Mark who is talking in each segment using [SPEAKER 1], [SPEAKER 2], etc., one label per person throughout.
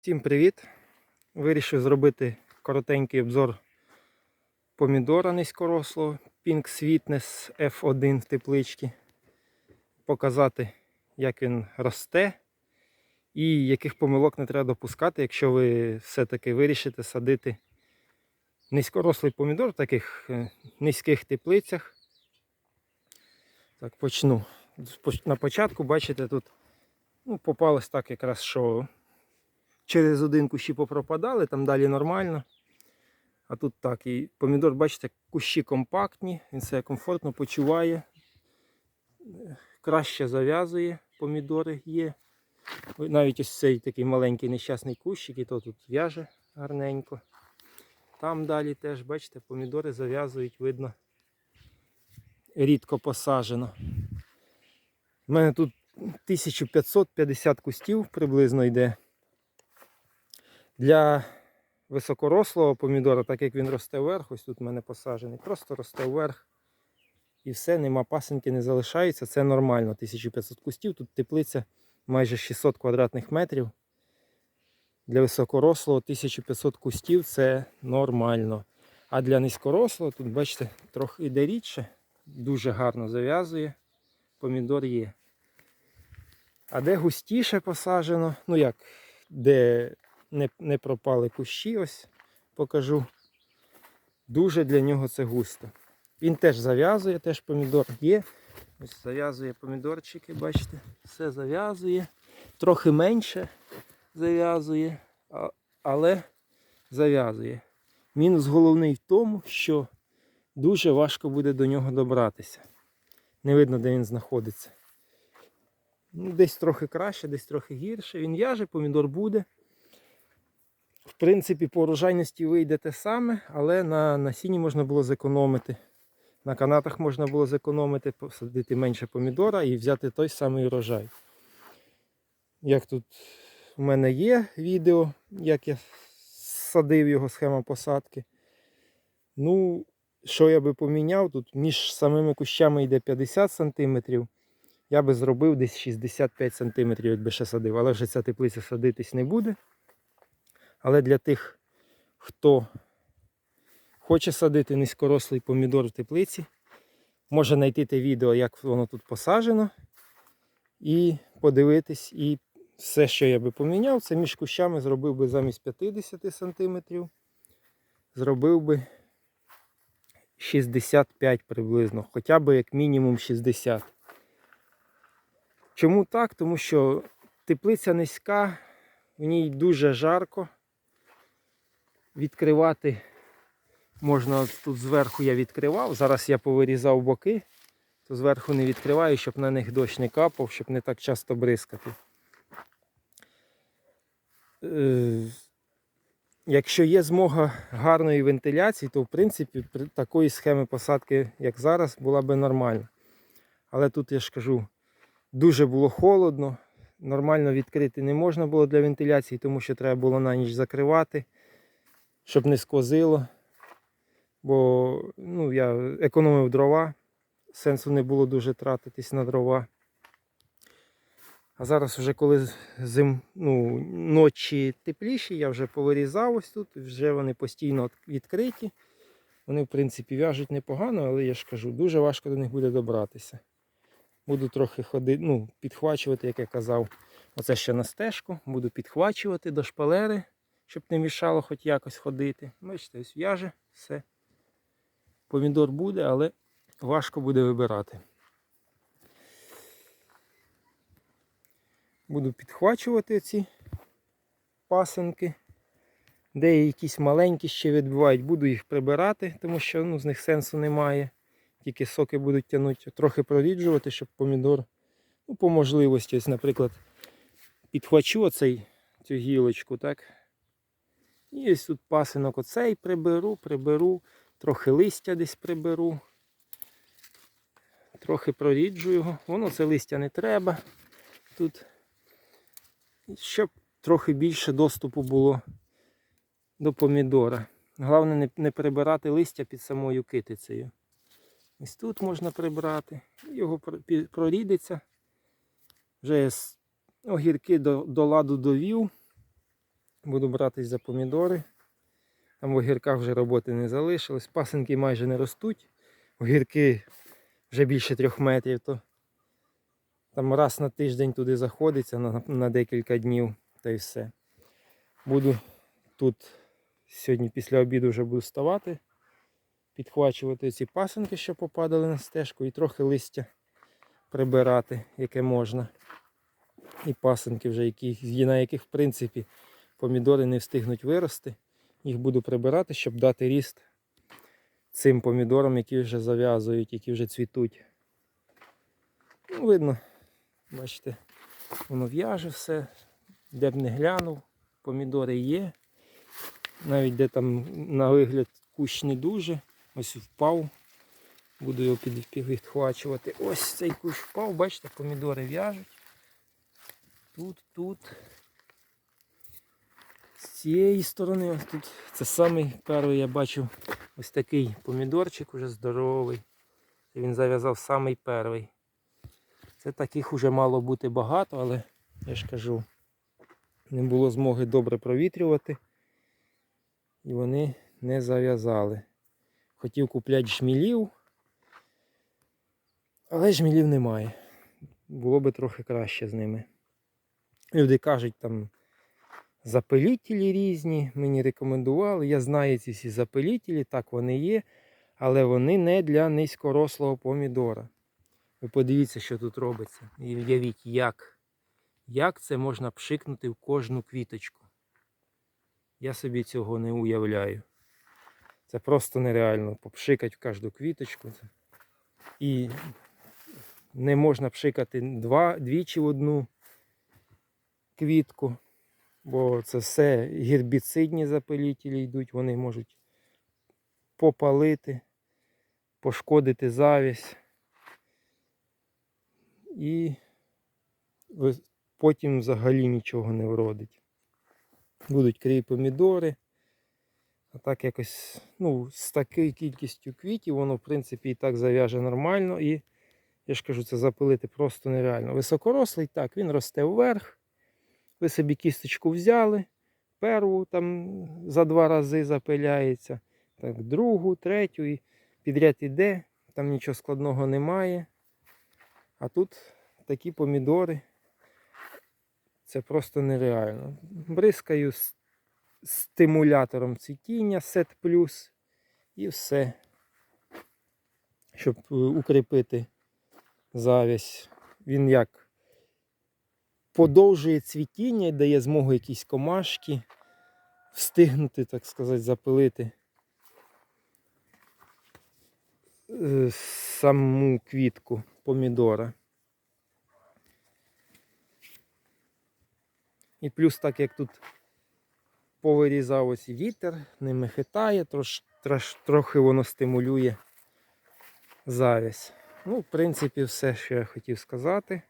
[SPEAKER 1] Всім привіт! Вирішив зробити коротенький обзор помідора низькорослого Pink Sweetness F1 в тепличці. Показати, як він росте і яких помилок не треба допускати, якщо ви все-таки вирішите садити низькорослий помідор в таких е, низьких теплицях. Так, почну. На початку, бачите, тут ну, попалось так якраз, що через один кущі попропадали, там далі нормально. А тут так. І помідор, бачите, кущі компактні, він себе комфортно почуває. Краще зав'язує, помідори є. Навіть ось цей такий маленький нещасний кущик, і то тут в'яже гарненько. Там далі теж, бачите, помідори зав'язують, видно, рідко посаджено. У мене тут 1550 кустів приблизно йде. Для високорослого помідора, так як він росте вверх, ось тут в мене посаджений, просто росте вверх. І все, нема пасенки, не залишається. Це нормально. 1500 кустів. Тут теплиця майже 600 квадратних метрів. Для високорослого 1500 кустів це нормально. А для низькорослого, тут, бачите, трохи йде рідше, дуже гарно зав'язує. Помідор є. А де густіше посаджено, ну як, де не, не пропали кущі, ось покажу. Дуже для нього це густо. Він теж зав'язує, теж помідор є. Ось зав'язує помідорчики, бачите, все зав'язує. Трохи менше зав'язує, але зав'язує. Мінус головний в тому, що дуже важко буде до нього добратися. Не видно, де він знаходиться. Ну, десь трохи краще, десь трохи гірше. Він в'яже, помідор буде. В принципі, по урожайності вийде те саме, але на насінні можна було зекономити. На канатах можна було зекономити, посадити менше помідора і взяти той самий урожай. Як тут у мене є відео, як я садив його схема посадки. Ну, що я би поміняв, тут між самими кущами йде 50 см. Я би зробив десь 65 см, якби ще садив, але вже ця теплиця садитись не буде. Але для тих, хто хоче садити низькорослий помідор в теплиці, може знайти те відео, як воно тут посаджено, і подивитись. І все, що я би поміняв, це між кущами зробив би замість 50 см, зробив би 65 приблизно, хоча б як мінімум 60. Чому так? Тому що теплиця низька, в ній дуже жарко. Відкривати можна тут зверху я відкривав. Зараз я повирізав боки, то зверху не відкриваю, щоб на них дощ не капав, щоб не так часто бризкати. Е, Якщо є змога гарної вентиляції, то в принципі при такої схеми посадки, як зараз, була би нормальна. Але тут я ж кажу, дуже було холодно, нормально відкрити не можна було для вентиляції, тому що треба було на ніч закривати, щоб не сквозило. Бо ну, я економив дрова, сенсу не було дуже тратитись на дрова. А зараз вже коли зим, ну, ночі тепліші, я вже повирізав ось тут, вже вони постійно відкриті. Вони, в принципі, в'яжуть непогано, але я ж кажу, дуже важко до них буде добратися. Буду трохи ходити, ну, підхвачувати, як я казав. Оце ще на стежку. Буду підхвачувати до шпалери, щоб не мішало хоч якось ходити. Бачите, ось в'яже, все. Помідор буде, але важко буде вибирати. Буду підхвачувати ці пасенки. Де якісь маленькі ще відбувають, буду їх прибирати, тому що ну, з них сенсу немає. Тільки соки будуть тягнути, трохи проріджувати, щоб помідор, ну, по можливості, ось, наприклад, підхвачу оцей, цю гілочку, так? І ось тут пасинок оцей приберу, приберу, трохи листя десь приберу. Трохи проріджу його. Воно це листя не треба. Тут щоб трохи більше доступу було до помідора. Головне не, прибирати листя під самою китицею. Ось тут можна прибрати, його пр- прорідиться. Вже огірки до, до ладу довів. Буду братись за помідори. Там в огірках вже роботи не залишилось. Пасинки майже не ростуть. Огірки вже більше трьох метрів, то там раз на тиждень туди заходиться на, на декілька днів та й все. Буду тут сьогодні після обіду вже буду ставати, підхвачувати ці пасинки, що попадали на стежку, і трохи листя прибирати, яке можна. І пасинки вже, які, на яких в принципі помідори не встигнуть вирости. Їх буду прибирати, щоб дати ріст цим помідорам, які вже зав'язують, які вже цвітуть. Ну, видно, бачите, воно в'яже все, де б не глянув, помідори є. Навіть де там на вигляд кущ не дуже. Ось впав. Буду його під, підхвачувати. Ось цей кущ впав, бачите, помідори в'яжуть. Тут, тут. З цієї сторони, ось тут. Це самий перший я бачив ось такий помідорчик уже здоровий. Це він зав'язав самий перший. Це таких уже мало бути багато, але я ж кажу, не було змоги добре провітрювати. І вони не зав'язали. Хотів купляти жмілів, але жмілів немає. Було би трохи краще з ними. Люди кажуть, там запилітелі різні, мені рекомендували. Я знаю ці всі запилітелі, так вони є, але вони не для низькорослого помідора. Ви подивіться, що тут робиться. І уявіть, як, як це можна пшикнути в кожну квіточку. Я собі цього не уявляю. Це просто нереально попшикати в кожну квіточку. І не можна пшикати два, двічі в одну квітку, бо це все гербіцидні запилітелі йдуть, вони можуть попалити, пошкодити завість. І потім взагалі нічого не вродить. Будуть крій помідори. А так якось, ну, з такою кількістю квітів, воно, в принципі, і так зав'яже нормально. І я ж кажу, це запилити просто нереально. Високорослий, так, він росте вверх. Ви собі кісточку взяли, перву там за два рази запиляється, так, другу, третю і підряд іде, там нічого складного немає. А тут такі помідори. Це просто нереально. Бризкаю с- стимулятором цвітіння сет плюс і все. Щоб е, укріпити завість. Він як подовжує цвітіння і дає змогу якісь комашки встигнути, так сказати, запилити е, саму квітку помідора. І плюс так як тут повирізав ось вітер, ними хитає, трош, трош, трохи воно стимулює завість. Ну, в принципі, все, що я хотів сказати.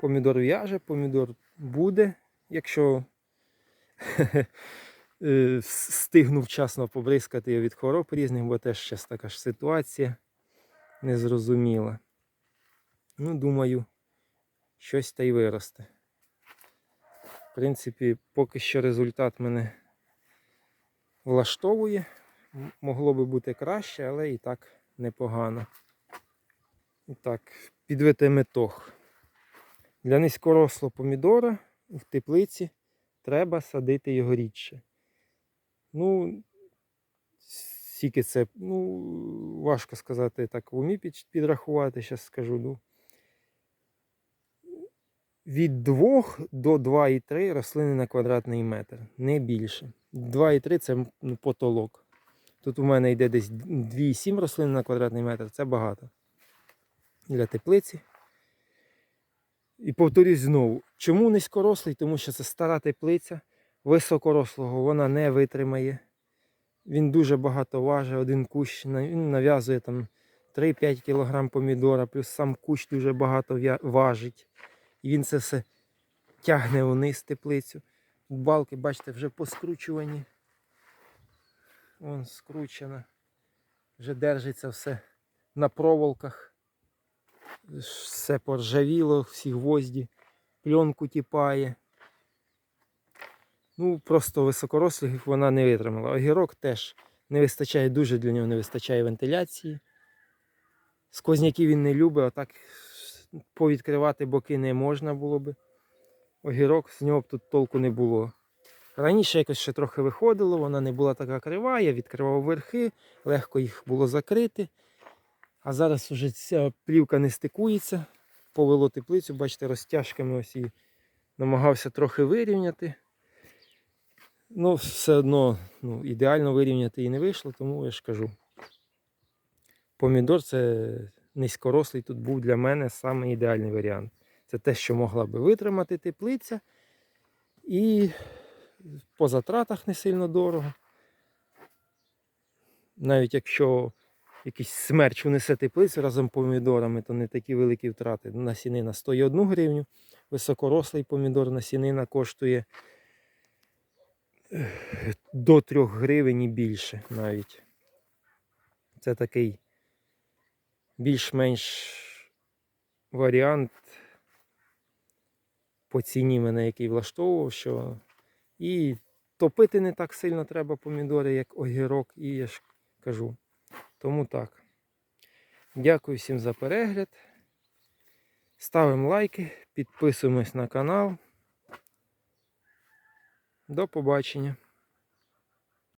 [SPEAKER 1] Помідор в'яже, помідор буде, якщо е, встигну вчасно побризкати від хвороб різних, бо теж зараз така ж ситуація незрозуміла. Ну, думаю, щось та й виросте. В принципі, поки що результат мене влаштовує. Могло би бути краще, але і так непогано. І так, підведемо ітог. Для низькорослого помідора в теплиці треба садити його рідше. Ну, скільки це, ну, важко сказати так в умі підрахувати, зараз скажу. Ну, від 2 до 2,3 рослини на квадратний метр, не більше. 2,3 це ну, потолок. Тут у мене йде десь 2,7 рослин на квадратний метр, це багато. Для теплиці. І повторюсь знову, чому низькорослий? Тому що це стара теплиця, високорослого вона не витримає. Він дуже багато важить, один кущ, він нав'язує там 3-5 кг помідора, плюс сам кущ дуже багато важить. І він це все тягне вниз теплицю. Балки, бачите, вже поскручувані. Вон скручено. Вже держиться все на проволоках. Все поржавіло, всі гвозді, пленку тіпає. Ну, просто високорослих вона не витримала. Огірок теж не вистачає, дуже для нього не вистачає вентиляції. Сквозняків він не любить, а так повідкривати боки не можна було би. Огірок з нього б тут толку не було. Раніше якось ще трохи виходило, вона не була така крива, я відкривав верхи, легко їх було закрити. А зараз вже ця плівка не стикується. Повело теплицю, бачите, розтяжками ось і намагався трохи вирівняти. Ну, все одно ну, ідеально вирівняти і не вийшло, тому я ж кажу. Помідор це низькорослий тут був для мене саме ідеальний варіант. Це те, що могла би витримати теплиця. І по затратах не сильно дорого. Навіть якщо якийсь смерч унесе теплицю разом з помідорами, то не такі великі втрати. Насінина стоїть 1 гривню, високорослий помідор насінина коштує до 3 гривень і більше навіть. Це такий більш-менш варіант по ціні мене, який влаштовував, що і топити не так сильно треба помідори, як огірок, і я ж кажу. Тому так. Дякую всім за перегляд. Ставимо лайки, підписуємось на канал. До побачення.